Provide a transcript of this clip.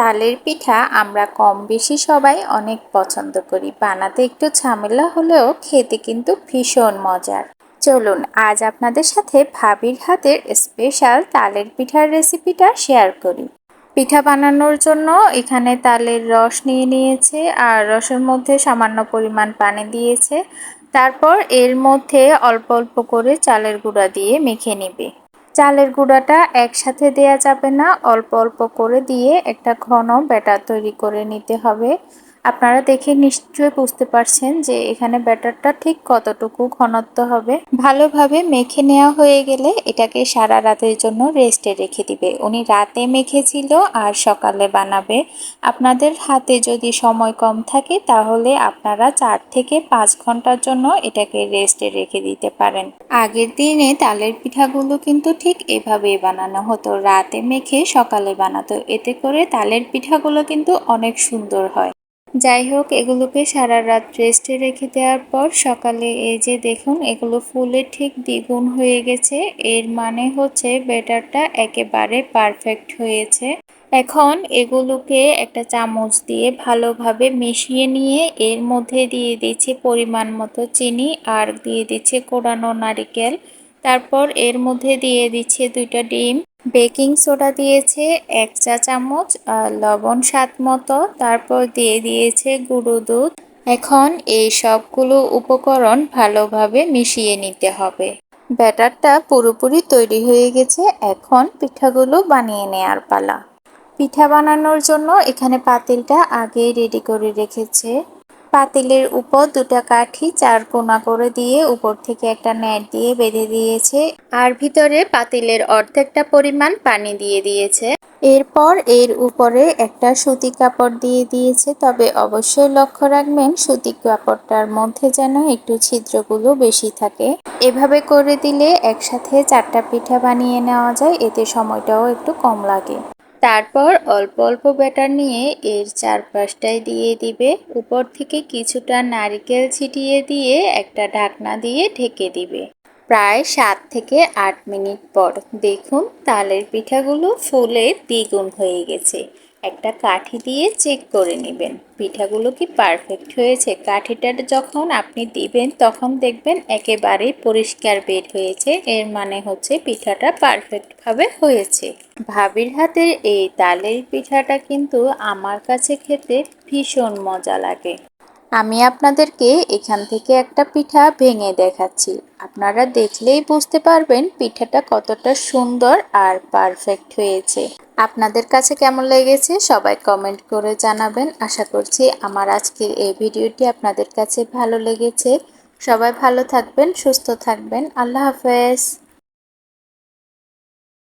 তালের পিঠা আমরা কম বেশি সবাই অনেক পছন্দ করি। বানাতে একটু ঝামেলা হলেও খেতে কিন্তু ভীষণ মজার। চলুন, আজ আপনাদের সাথে ভাবির হাতের স্পেশাল তালের পিঠার রেসিপিটা শেয়ার করি। পিঠা বানানোর জন্য এখানে তালের রস নিয়ে নিয়েছে আর রসের মধ্যে সামান্য পরিমাণ পানি দিয়েছে। তারপর এর মধ্যে অল্প অল্প করে চালের গুঁড়া দিয়ে মেখে নেবে। চালের গুঁড়াটা একসাথে দেওয়া যাবে না। অল্প অল্প করে দিয়ে একটা ঘন ব্যাটার তৈরি করে নিতে হবে। আপনারা দেখে নিশ্চয়ই বুঝতে পারছেন যে এখানে ব্যাটারটা ঠিক কতটুকু ঘনত্ব হবে। ভালোভাবে মেখে নেওয়া হয়ে গেলে এটাকে সারা রাতের জন্য রেস্টে রেখে দিবে। উনি রাতে মেখেছিল আর সকালে বানাবে। আপনাদের হাতে যদি সময় কম থাকে তাহলে আপনারা চার থেকে পাঁচ ঘণ্টার জন্য এটাকে রেস্টে রেখে দিতে পারেন। আগের দিনে তালের পিঠাগুলো কিন্তু ঠিক এভাবেই বানানো হতো। রাতে মেখে সকালে বানাতো। এতে করে তালের পিঠাগুলো কিন্তু অনেক সুন্দর হয়। যাই হোক, এগুলোকে সারা রাত রেস্টে রেখে দেওয়ার পর সকালে এই যে দেখুন, এগুলো ফুলে ঠিক দ্বিগুণ হয়ে গেছে। এর মানে হচ্ছে বেটারটা একেবারে পারফেক্ট হয়েছে। এখন এগুলোকে একটা চামচ দিয়ে ভালোভাবে মিশিয়ে নিয়ে এর মধ্যে দিয়ে দিচ্ছি পরিমাণ মতো চিনি আর দিয়ে দিচ্ছে কোড়ানো নারিকেল। তারপর এর মধ্যে দিয়ে দিচ্ছে দুইটা ডিম। বেকিং সোডা দিয়েছে এক চা চামচ আর লবণ স্বাদ মতো, তারপর দিয়ে দিয়েছে গুঁড়ো দুধ। এখন এই সবগুলো উপকরণ ভালোভাবে মিশিয়ে নিতে হবে। ব্যাটারটা পুরোপুরি তৈরি হয়ে গেছে, এখন পিঠাগুলো বানিয়ে নেয়ার পালা। পিঠা বানানোর জন্য এখানে পাতিলটা আগেই রেডি করে রেখেছে। পাতিলের উপর দুটা কাঠি চার কোনা করে দিয়ে উপর থেকে একটা নেট দিয়ে বেঁধে দিয়েছে আর ভিতরে পাতিলের অর্ধেকটা পরিমাণ পানি দিয়ে দিয়েছে। এরপর এর উপরে একটা সুতি কাপড় দিয়ে দিয়েছে, তবে অবশ্যই লক্ষ্য রাখবেন সুতি কাপড়টার মধ্যে যেন একটু ছিদ্রগুলো বেশি থাকে। এভাবে করে দিলে একসাথে চারটা পিঠা বানিয়ে নেওয়া যায়, এতে সময়টাও একটু কম লাগে। তারপর অল্প অল্প ব্যাটার নিয়ে এর চারপাশটায় দিয়ে দিবে। উপর থেকে কিছুটা নারিকেল ছিটিয়ে দিয়ে একটা ঢাকনা দিয়ে ঢেকে দিবে। প্রায় সাত থেকে আট মিনিট পর। দেখুন, তালের পিঠাগুলো ফুলে দ্বিগুণ হয়ে গেছে। একটা কাঠি দিয়ে চেক করে নেবেন। পিঠাগুলো কি পারফেক্ট হয়েছে? কাঠিটা যখন আপনি দিবেন, তখন দেখবেন একেবারেই পরিষ্কার বের হয়েছে। এর মানে হচ্ছে পিঠাটা পারফেক্টভাবে হয়েছে। ভাবির হাতের এই তালের পিঠাটা কিন্তু আমার কাছে খেতে ভীষণ মজা লাগে। আমি আপনাদেরকে এখান থেকে একটা পিঠা ভেঙে দেখাচ্ছি। আপনারা দেখলেই বুঝতে পারবেন পিঠাটা কতটা সুন্দর আর পারফেক্ট হয়েছে। আপনাদের কাছে কেমন লেগেছে সবাই কমেন্ট করে জানাবেন। আশা করছি আমার আজকের এই ভিডিওটি আপনাদের কাছে ভালো লেগেছে। সবাই ভালো থাকবেন, সুস্থ থাকবেন। আল্লাহ হাফেজ।